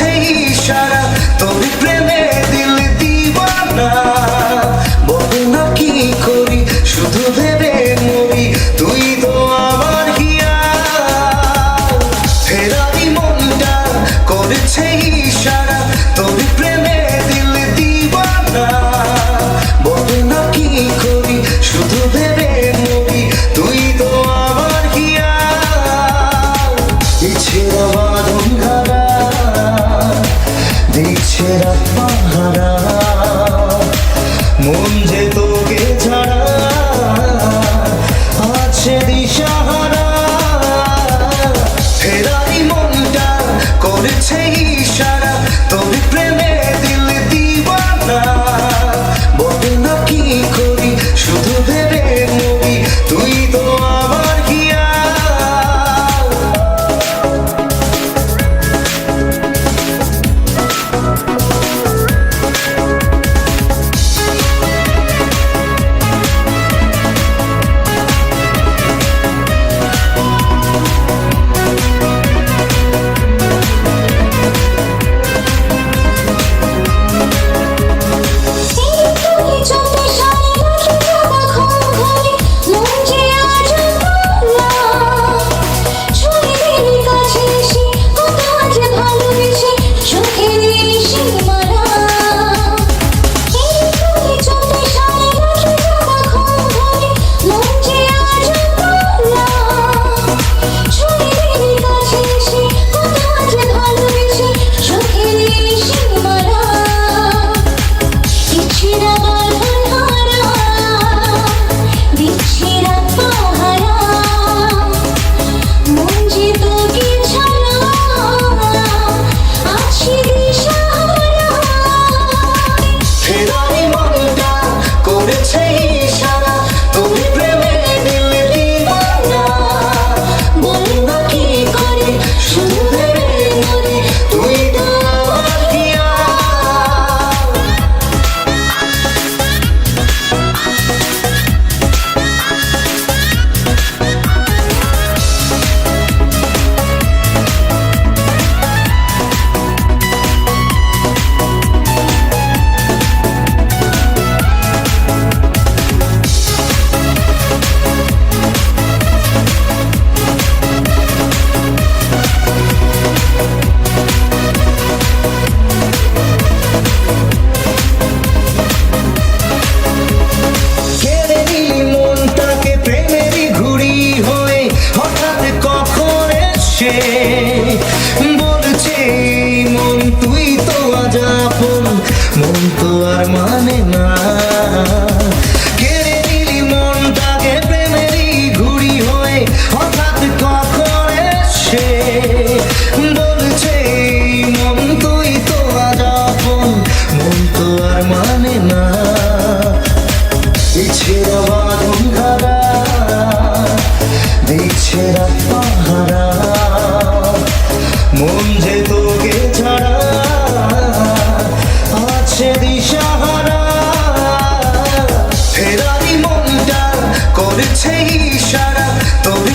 আছে ইশারা তোর প্রেমে দিল দিবানা। বল না কি করি, শুধু ভেবে মরি, তুই তো আমার হিয়া ফেরারি মনটা করেছে মানে না। দিচ্ছেরা বাঁধন ঘাড়া দিচ্ছেরা পাহারা। মন যে তোকে ছাড়া আছে দিশাহারা। ফেরারি মনটা করেছে ইশারা তোর